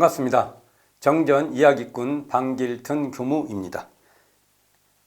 반갑습니다. 정전 이야기꾼 방길튼 교무입니다.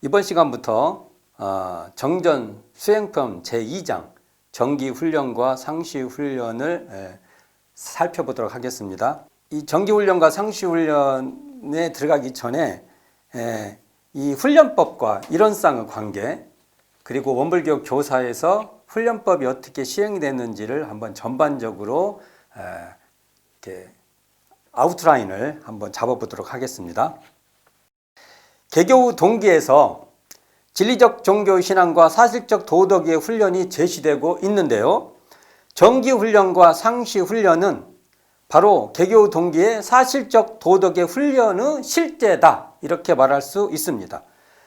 이번 시간부터 어, 정전 수행편 제2장 정기훈련과 상시훈련을 에, 살펴보도록 하겠습니다. 이 정기훈련과 상시훈련에 들어가기 전에 에, 이 훈련법과 이론상의 관계 그리고 원불교육 교사에서 훈련법이 어떻게 시행이 됐는지를 한번 전반적으로 에, 이렇게 아웃라인을 한번 잡아보도록 하겠습니다. 개교 동기에서 진리적 종교 신앙과 사실적 도덕의 훈련이 제시되고 있는데요. 정기 훈련과 상시 훈련은 바로 개교 동기의 사실적 도덕의 훈련의 실제다. 이렇게 말할 수 있습니다.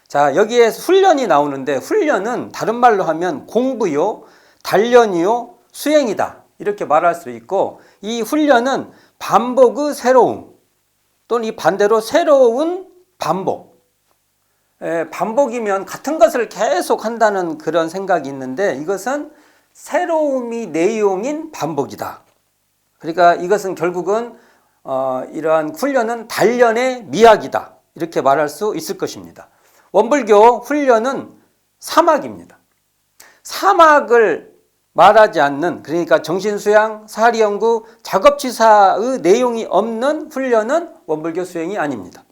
자, 여기에 훈련이 나오는데 훈련은 다른 말로 하면 공부요, 단련이요, 수행이다. 이렇게 말할 수 있고 이 훈련은 반복의 새로움 또는 이 반대로 새로운 반복. 에, 반복이면 같은 것을 계속 한다는 그런 생각이 있는데 이것은 새로움이 내용인 반복이다. 그러니까 이것은 결국은 어, 이러한 훈련은 단련의 미학이다. 이렇게 말할 수 있을 것입니다. 원불교 훈련은 사막입니다. 사막을 말하지 않는 그러니까 정신수양, 사리연구, 작업치사의 내용이 없는 훈련은 원불교 수행이 아닙니다.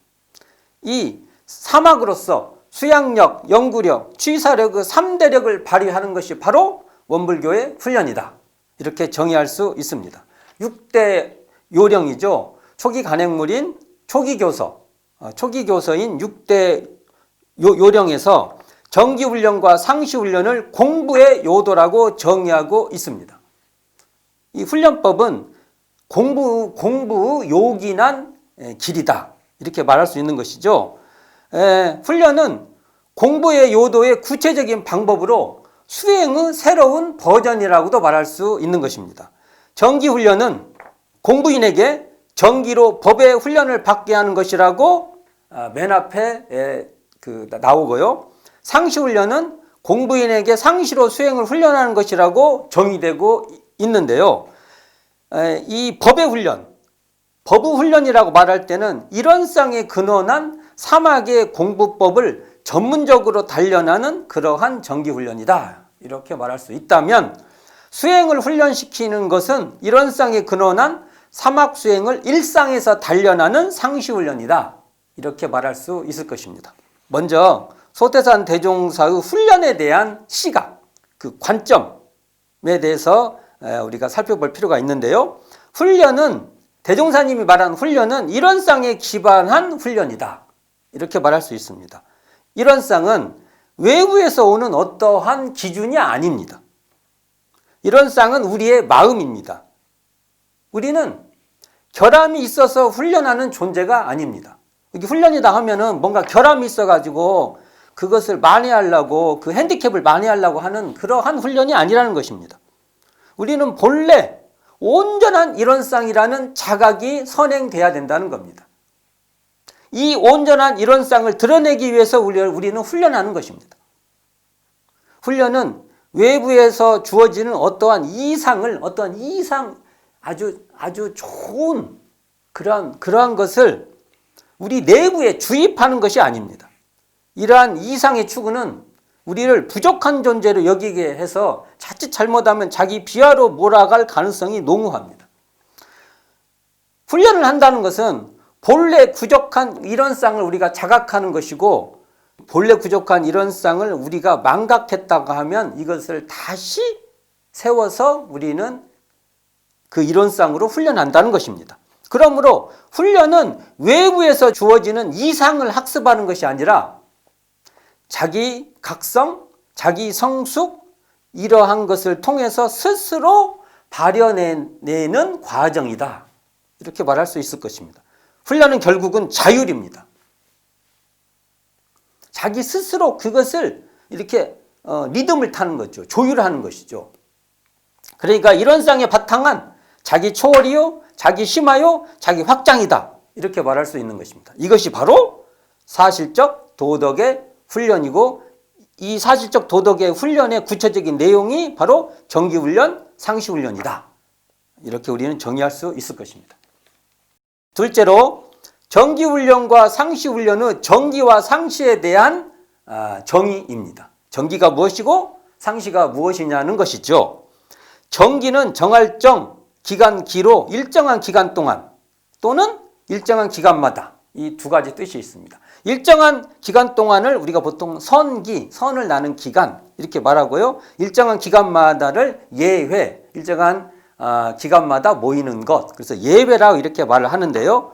이 사막으로서 수양력, 연구력, 취사력 그 3대력을 발휘하는 것이 바로 원불교의 훈련이다. 이렇게 정의할 수 있습니다. 6대 요령이죠. 초기 간행물인 초기 교서, 어, 초기 교서인 6대 요 령에서 정기 훈련과 상시 훈련을 공부의 요도라고 정의하고 있습니다. 이 훈련법은 공부 공부 요긴한 길이다 이렇게 말할 수 있는 것이죠. 에, 훈련은 공부의 요도의 구체적인 방법으로 수행의 새로운 버전이라고도 말할 수 있는 것입니다. 정기 훈련은 공부인에게 정기로 법의 훈련을 받게 하는 것이라고 아, 맨 앞에 그 나오고요. 상시훈련은 공부인에게 상시로 수행을 훈련하는 것이라고 정의되고 있는데요. 이 법의 훈련, 법의 훈련이라고 말할 때는 일원상에 근원한 사막의 공부법을 전문적으로 단련하는 그러한 정기훈련이다. 이렇게 말할 수 있다면 수행을 훈련시키는 것은 일원상에 근원한 사막 수행을 일상에서 단련하는 상시훈련이다. 이렇게 말할 수 있을 것입니다. 먼저 소태산 대종사의 훈련에 대한 시각, 그 관점에 대해서 우리가 살펴볼 필요가 있는데요. 훈련은 대종사님이 말한 훈련은 일원상에 기반한 훈련이다. 이렇게 말할 수 있습니다. 일원상은 외부에서 오는 어떠한 기준이 아닙니다. 일원상은 우리의 마음입니다. 우리는 결함이 있어서 훈련하는 존재가 아닙니다. 훈련이다 하면은 뭔가 결함이 있어가지고 그것을 만회하려고 그 핸디캡을 만회하려고 하는 그러한 훈련이 아니라는 것입니다. 우리는 본래 온전한 일원상이라는 자각이 선행돼야 된다는 겁니다. 이 온전한 일원상을 드러내기 위해서 우리는 훈련하는 것입니다. 훈련은 외부에서 주어지는 어떠한 이상을 어떠한 이상 아주 아주 좋은 그러한 그러한 것을 우리 내부에 주입하는 것이 아닙니다. 이러한 이상의 추구는 우리를 부족한 존재로 여기게 해서 자칫 잘못하면 자기 비하로 몰아갈 가능성이 농후합니다. 훈련을 한다는 것은 본래 부족한 이런상을 우리가 자각하는 것이고 본래 부족한 이런상을 우리가 망각했다고 하면 이것을 다시 세워서 우리는 그 이론상으로 훈련한다는 것입니다. 그러므로 훈련은 외부에서 주어지는 이상을 학습하는 것이 아니라 자기 각성, 자기 성숙 이러한 것을 통해서 스스로 발현해내는 과정이다. 이렇게 말할 수 있을 것입니다. 훈련은 결국은 자율입니다. 자기 스스로 그것을 이렇게 어, 리듬을 타는 거죠. 조율하는 것이죠. 그러니까 이런 쌍에 바탕한 자기 초월이요, 자기 심하요, 자기 확장이다. 이렇게 말할 수 있는 것입니다. 이것이 바로 사실적 도덕의 훈련이고 이 사실적 도덕의 훈련의 구체적인 내용이 바로 정기훈련, 상시훈련이다. 이렇게 우리는 정의할 수 있을 것입니다. 둘째로 정기훈련과 상시훈련의 정기와 상시에 대한 아, 정의입니다. 정기가 무엇이고 상시가 무엇이냐는 것이죠. 정기는 정할 정 기간 기로 일정한 기간 동안 또는 일정한 기간마다 이 두 가지 뜻이 있습니다. 일정한 기간 동안을 우리가 보통 선기, 선을 나는 기간 이렇게 말하고요. 일정한 기간마다를 예회, 일정한 아, 기간마다 모이는 것. 그래서 예배라고 이렇게 말을 하는데요.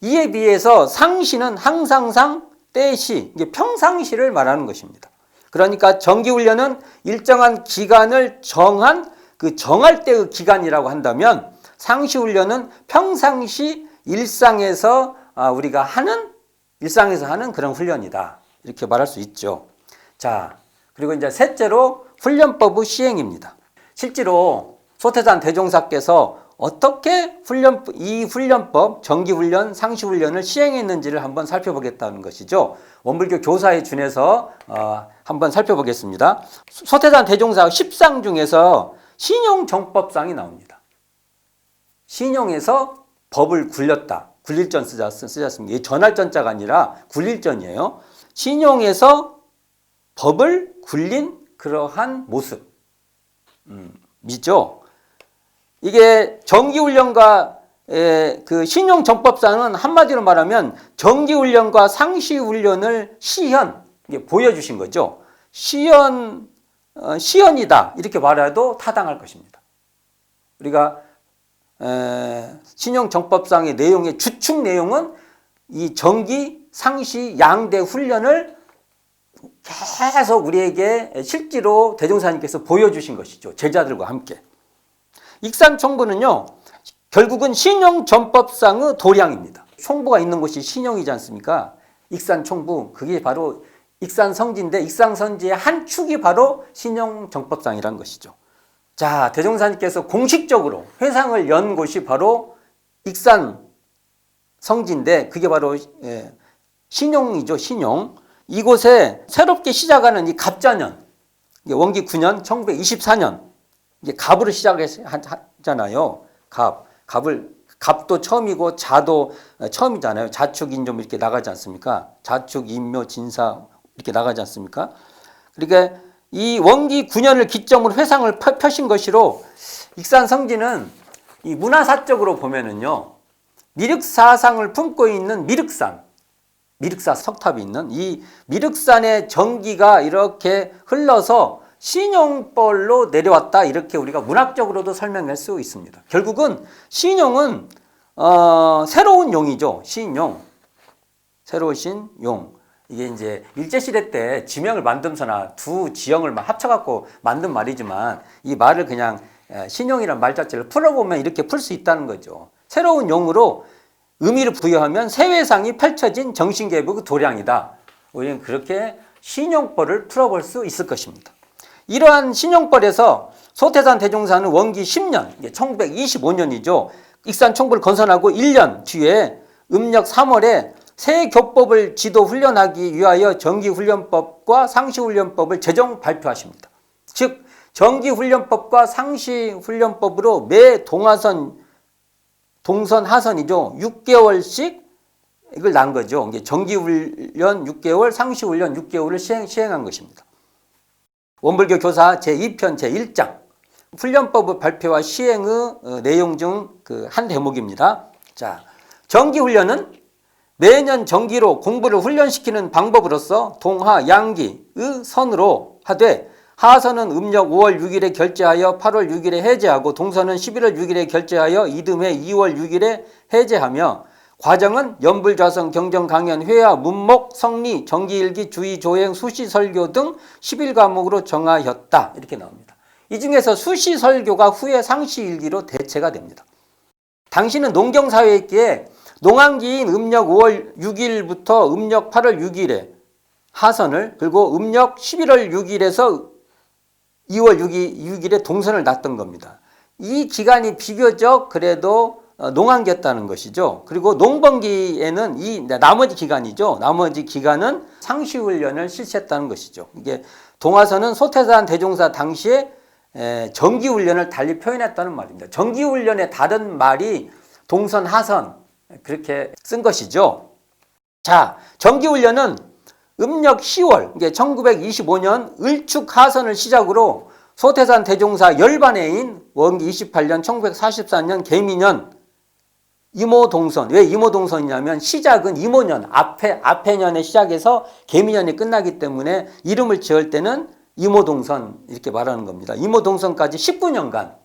이에 비해서 상시는 항상상 때시, 이게 평상시를 말하는 것입니다. 그러니까 정기훈련은 일정한 기간을 정한 그 정할 때의 기간이라고 한다면 상시훈련은 평상시 일상에서 아, 우리가 하는 일상에서 하는 그런 훈련이다. 이렇게 말할 수 있죠. 자, 그리고 이제 셋째로 훈련법의 시행입니다. 실제로 소태산 대종사께서 어떻게 훈련 이 훈련법 정기훈련 상시훈련을 시행했는지를 한번 살펴보겠다는 것이죠. 원불교 교사에 준해서 어, 한번 살펴보겠습니다. 소태산 대종사 10상 중에서 신용정법상이 나옵니다. 신용에서 법을 굴렸다. 굴릴전 쓰자, 쓰셨습니다. 이 전할전자가 아니라 굴릴전이에요. 신용에서 법을 굴린 그러한 모습. 음, 미죠? 이게 정기훈련과 에, 그 신용정법상은 한마디로 말하면 정기훈련과 상시훈련을 시현, 보여주신 거죠. 시연, 어, 시연이다. 이렇게 말해도 타당할 것입니다. 우리가 에, 신용정법상의 내용의 주축 내용은 이 정기, 상시, 양대 훈련을 계속 우리에게 실제로 대종사님께서 보여주신 것이죠. 제자들과 함께. 익산총부는요, 결국은 신용전법상의 도량입니다. 총부가 있는 곳이 신용이지 않습니까? 익산총부, 그게 바로 익산성지인데 익산성지의 한 축이 바로 신용정법상이라는 것이죠. 자, 대종사님께서 공식적으로 회상을 연 곳이 바로 익산 성지인데 그게 바로 예, 신용이죠, 신용. 이곳에 새롭게 시작하는 이 갑자년, 원기 9년, 1924년, 이게 갑으로 시작하잖아요. 갑, 갑을 갑도 처음이고 자도 처음이잖아요. 자축 인좀 이렇게 나가지 않습니까? 자축 인묘 진사 이렇게 나가지 않습니까? 그러니까 이 원기 9년을 기점으로 회상을 펴- 펴신 것이로 익산 성지는 이 문화사적으로 보면은요. 미륵사상을 품고 있는 미륵산 미륵사 석탑이 있는 이 미륵산의 전기가 이렇게 흘러서 신용벌로 내려왔다 이렇게 우리가 문학적으로도 설명할 수 있습니다. 결국은 신용은 어, 새로운 용이죠. 신용 새로우신 용 이게 이제 일제시대 때 지명을 만듦서나 두 지형을 막 합쳐갖고 만든 말이지만 이 말을 그냥 에, 신용이란 말 자체를 풀어보면 이렇게 풀 수 있다는 거죠. 새로운 용으로 의미를 부여하면 세회상이 펼쳐진 정신개복의 도량이다. 우리는 그렇게 신용벌을 풀어볼 수 있을 것입니다. 이러한 신용벌에서 소태산 대종사는 원기 10년, 이게 1925년이죠. 익산 총부를 건설하고 1년 뒤에 음력 3월에 새 교법을 지도 훈련하기 위하여 정기훈련법과 상시훈련법을 제정 발표하십니다. 즉 정기훈련법과 상시훈련법으로 매 동화선 동선 하선이죠. 6개월씩 이걸 난 거죠. 정기훈련 6개월, 상시훈련 6개월을 시행, 시행한 것입니다. 원불교 교사 제2편 제1장 훈련법의 발표와 시행의 어, 내용 중 그 한 대목입니다. 자, 정기훈련은 매년 정기로 공부를 훈련시키는 방법으로서 동하, 양기의 선으로 하되 하선은 음력 5월 6일에 결제하여 8월 6일에 해제하고 동선은 11월 6일에 결제하여 이듬해 2월 6일에 해제하며 과정은 연불좌성, 경정, 강연, 회화, 문목, 성리, 정기일기, 주의, 조행, 수시, 설교 등 11과목으로 정하였다. 이렇게 나옵니다. 이 중에서 수시, 설교가 후에 상시일기로 대체가 됩니다. 당시는 농경사회였기에 농한기인 음력 5월 6일부터 음력 8월 6일에 하선을 그리고 음력 11월 6일에서 2월 6일, 6일에 동선을 났던 겁니다. 이 기간이 비교적 그래도 어, 농한기였다는 것이죠. 그리고 농번기에는 이 나머지 기간이죠. 나머지 기간은 상시훈련을 실시했다는 것이죠. 이게 동화선은 소태산 대종사 당시에 에, 정기훈련을 달리 표현했다는 말입니다. 정기훈련의 다른 말이 동선, 하선 그렇게 쓴 것이죠. 자, 정기훈련은 음력 10월, 이게 1925년 을축 하선을 시작으로 소태산 대종사 열반해인 원기 28년 1944년 개미년 이모동선. 왜 이모동선이냐면 시작은 이모년, 앞에, 앞에 년에 시작해서 개미년이 끝나기 때문에 이름을 지을 때는 이모동선 이렇게 말하는 겁니다. 이모동선까지 19년간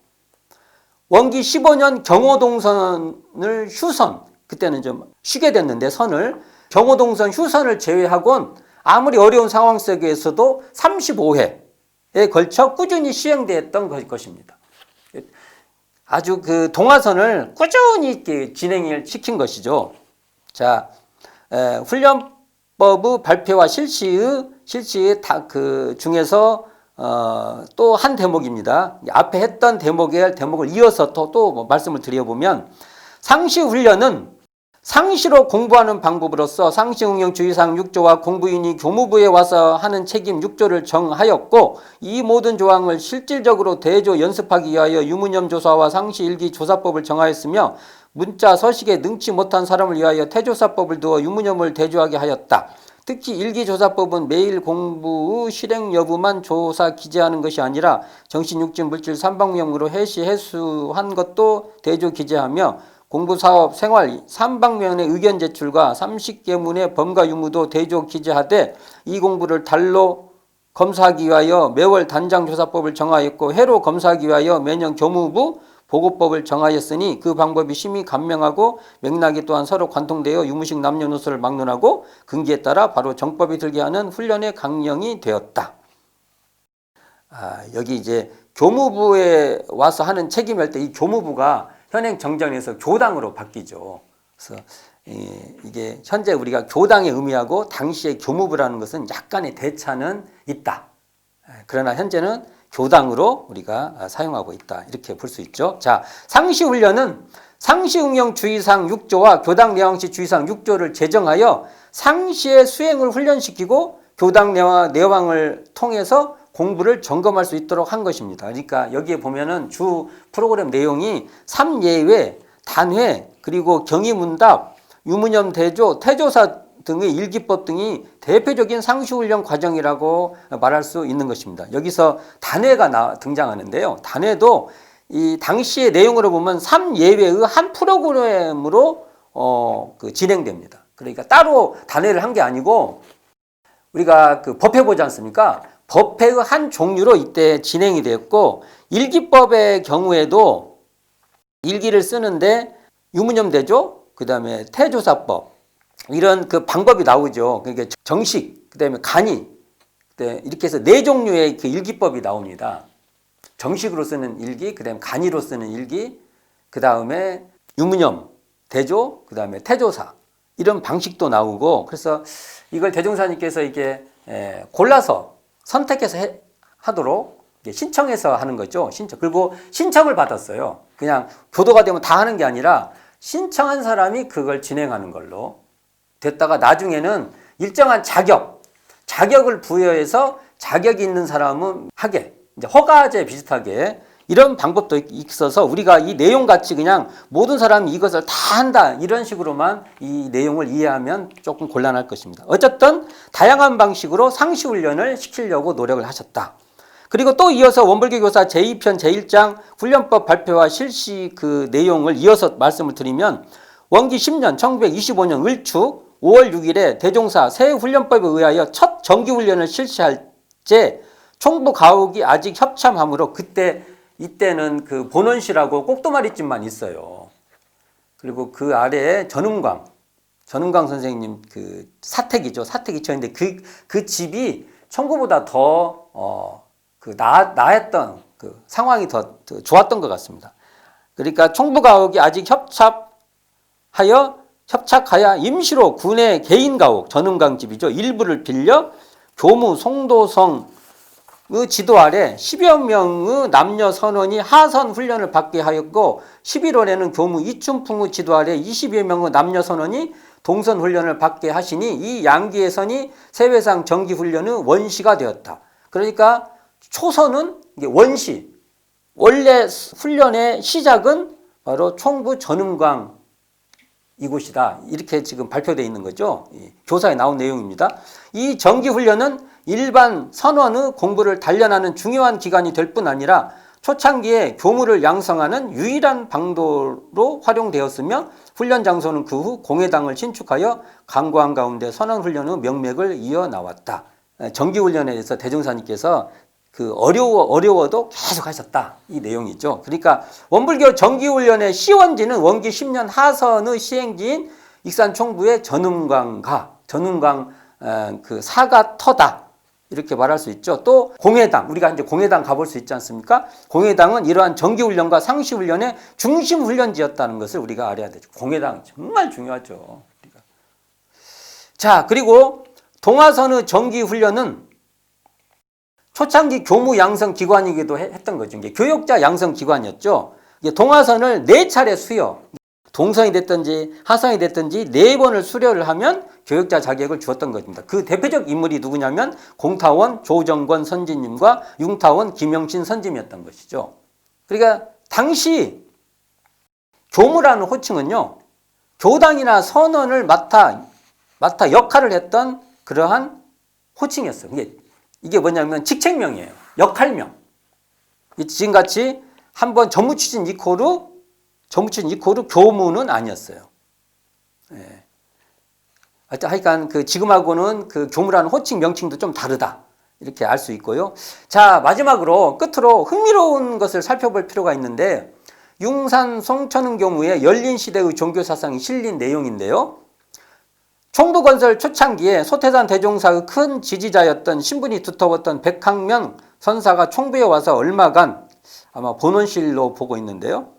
원기 15년 경호동선을 휴선, 그때는 좀 쉬게 됐는데 선을 경호동선 휴선을 제외하곤 아무리 어려운 상황 속에서도 35회에 걸쳐 꾸준히 시행되었던 것- 것입니다. 아주 그 동화선을 꾸준히 이렇게 진행을 시킨 것이죠. 자, 에, 훈련법의 발표와 실시의 실시의 다 그 중에서 어, 또 한 대목입니다. 앞에 했던 대목의 대목을 이어서 또, 또뭐 말씀을 드려보면 상시 훈련은 상시로 공부하는 방법으로서 상시응용 주의사항 6조와 공부인이 교무부에 와서 하는 책임 6조를 정하였고 이 모든 조항을 실질적으로 대조 연습하기 위하여 유문염 조사와 상시 일기 조사법을 정하였으며 문자 서식에 능치 못한 사람을 위하여 태조사법을 두어 유문염을 대조하게 하였다. 특히 일기조사법은 매일 공부의 실행 여부만 조사 기재하는 것이 아니라 정신육진 물질 삼방명으로 해시 해수한 것도 대조 기재하며 공부 사업 생활 삼방면의 의견 제출과 삼식계문의 범과 유무도 대조 기재하되 이 공부를 달로 검사하기 위하여 매월 단장 조사법을 정하였고 해로 검사하기 위하여 매년 교무부 보고법을 정하였으니 그 방법이 심히 간명하고 맥락이 또한 서로 관통되어 유무식 남녀노소를 막론하고 근기에 따라 바로 정법이 들게 하는 훈련의 강령이 되었다. 아, 여기 이제 교무부에 와서 하는 책임할 때 이 교무부가 현행 정전에서 교당으로 바뀌죠. 그래서 이- 이게 현재 우리가 교당의 의미하고 당시의 교무부라는 것은 약간의 대차는 있다. 에, 그러나 현재는 교당으로 우리가 아, 사용하고 있다. 이렇게 볼 수 있죠. 자, 상시 훈련은 상시응용 주의사항 6조와 교당 내왕시 주의사항 6조를 제정하여 상시의 수행을 훈련시키고 교당 내왕을 통해서 공부를 점검할 수 있도록 한 것입니다. 그러니까 여기에 보면은 주 프로그램 내용이 3예외, 단회, 그리고 경위문답, 유문염 대조, 태조사 등의 일기법 등이 대표적인 상시훈련 과정이라고 말할 수 있는 것입니다. 여기서 단회가 나, 등장하는데요. 단회도 이 당시의 내용으로 보면 3예외의 한 프로그램으로 어, 그 진행됩니다. 그러니까 따로 단회를 한 게 아니고 우리가 그 법회 보지 않습니까? 법회의 한 종류로 이때 진행이 됐고 일기법의 경우에도 일기를 쓰는데 유문염 대조, 그 다음에 태조사법. 이런 그 방법이 나오죠. 그러니까 정식, 그 다음에 간이, 네, 이렇게 해서 네 종류의 그 일기법이 나옵니다. 정식으로 쓰는 일기, 그 다음에 간이로 쓰는 일기, 그 다음에 유문염, 대조, 그 다음에 태조사. 이런 방식도 나오고 그래서 이걸 대종사님께서 이게 에, 골라서 선택해서 해- 하도록 신청해서 하는 거죠. 신청. 그리고 신청을 받았어요. 그냥 교도가 되면 다 하는 게 아니라 신청한 사람이 그걸 진행하는 걸로 됐다가 나중에는 일정한 자격, 자격을 부여해서 자격이 있는 사람은 하게 이제 허가제 비슷하게 이런 방법도 있어서 우리가 이 내용 같이 그냥 모든 사람이 이것을 다 한다 이런 식으로만 이 내용을 이해하면 조금 곤란할 것입니다. 어쨌든 다양한 방식으로 상시 훈련을 시키려고 노력을 하셨다. 그리고 또 이어서 원불교 교사 제2편 제1장 훈련법 발표와 실시 그 내용을 이어서 말씀을 드리면 원기 10년 1925년 을축 5월 6일에 대종사 새 훈련법에 의하여 첫 정기 훈련을 실시할 때 총부 가옥이 아직 협참함으로 그때 이때는 그 본원시라고 꼭두마리집만 있어요. 그리고 그 아래에 전음광 전은강 선생님 그 사택이죠. 사택 이천인데 그, 그 집이 청구보다 더, 어, 그, 나, 나했던 그 상황이 더, 더 좋았던 것 같습니다. 그러니까 총부가옥이 아직 협착하여, 협착하여 임시로 군의 개인 가옥, 전은강 집이죠. 일부를 빌려 교무 송도성 의 지도 아래 10여 명의 남녀 선원이 하선 훈련을 받게 하였고 11월에는 교무 이춘풍의 지도 아래 20여 명의 남녀 선원이 동선 훈련을 받게 하시니 이 양기의 선이 세회상 정기 훈련의 원시가 되었다. 그러니까 초선은 원시 원래 훈련의 시작은 바로 총부 전음광 이곳이다. 이렇게 지금 발표되어 있는 거죠. 이 교사에 나온 내용입니다. 이 정기 훈련은 일반 선원의 공부를 단련하는 중요한 기간이 될 뿐 아니라 초창기에 교무를 양성하는 유일한 방도로 활용되었으며 훈련 장소는 그 후 공회당을 신축하여 강구한 가운데 선원 훈련의 명맥을 이어 나왔다. 정기 훈련에 대해서 대종사님께서 그 어려워 어려워도 계속 하셨다 이 내용이죠. 그러니까 원불교 정기훈련의 시원지는 원기 10년 하선의 시행지인 익산 총부의 전음강가 전음강 어, 그 사가터다 이렇게 말할 수 있죠. 또 공회당 우리가 이제 공회당 가볼 수 있지 않습니까? 공회당은 이러한 정기훈련과 상시훈련의 중심 훈련지였다는 것을 우리가 알아야 되죠. 공회당 정말 중요하죠. 우리가. 자 그리고 동화선의 정기훈련은 초창기 교무 양성 기관이기도 해- 했던 거죠. 이게 교육자 양성 기관이었죠. 이게 동화선을 네 차례 수여, 동성이 됐든지 하성이 됐든지 네 번을 수료를 하면 교육자 자격을 주었던 것입니다. 그 대표적 인물이 누구냐면 공타원 조정권 선지님과 융타원 김영신 선지님이었던 것이죠. 그러니까 당시 교무라는 호칭은요, 교당이나 선언을 맡아 맡아 역할을 했던 그러한 호칭이었어요. 이게 이게 뭐냐면 직책명이에요. 역할명. 이 지금같이 한번 전무 추진 이코르 전무추진 이코르 교무는 아니었어요. 예. 하여간 그 지금하고는 그 교무라는 호칭 명칭도 좀 다르다. 이렇게 알 수 있고요. 자, 마지막으로 끝으로 흥미로운 것을 살펴볼 필요가 있는데 융산 송천은 교무의 열린 시대의 종교 사상이 실린 내용인데요. 총부 건설 초창기에 소태산 대종사의 큰 지지자였던 신분이 두터웠던 백학명 선사가 총부에 와서 얼마간 아마 본원실로 보고 있는데요.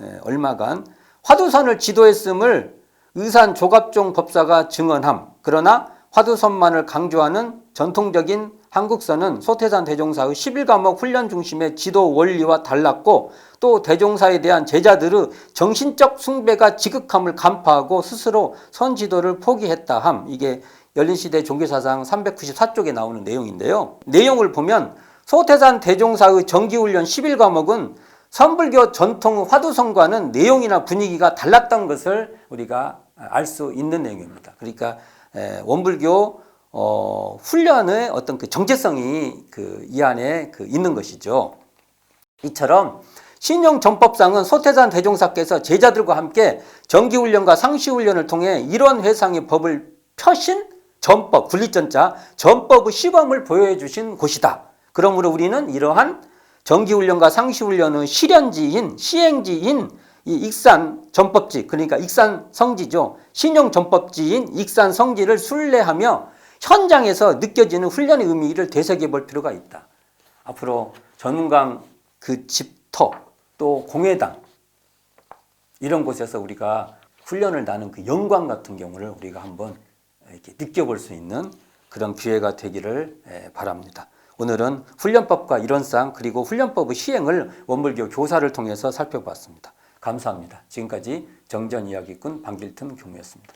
예, 얼마간 화두선을 지도했음을 의산 조갑종 법사가 증언함. 그러나 화두선만을 강조하는 전통적인 한국서는 소태산 대종사의 11과목 훈련 중심의 지도 원리와 달랐고 또 대종사에 대한 제자들의 정신적 숭배가 지극함을 간파하고 스스로 선지도를 포기했다 함. 이게 열린시대 종교사상 394쪽에 나오는 내용인데요. 내용을 보면 소태산 대종사의 정기훈련 11과목은 선불교 전통 화두성과는 내용이나 분위기가 달랐던 것을 우리가 알 수 있는 내용입니다. 그러니까 에, 원불교 어, 훈련의 어떤 그 정체성이 그 이 안에 그 있는 것이죠. 이처럼 신용 전법상은 소태산 대종사께서 제자들과 함께 정기훈련과 상시훈련을 통해 이런 회상의 법을 펴신 전법, 분리전자, 전법의 시범을 보여해 주신 곳이다. 그러므로 우리는 이러한 정기훈련과 상시훈련의 실현지인, 시행지인 이 익산 전법지, 그러니까 익산 성지죠. 신용 전법지인 익산 성지를 순례하며 현장에서 느껴지는 훈련의 의미를 되새겨 볼 필요가 있다. 앞으로 전문강 그 집터 또 공회당 이런 곳에서 우리가 훈련을 나는 그 영광 같은 경우를 우리가 한번 이렇게 느껴볼 수 있는 그런 기회가 되기를 에, 바랍니다. 오늘은 훈련법과 이론상 그리고 훈련법의 시행을 원불교 교사를 통해서 살펴봤습니다. 감사합니다. 지금까지 정전 이야기꾼 방길튼 교무였습니다.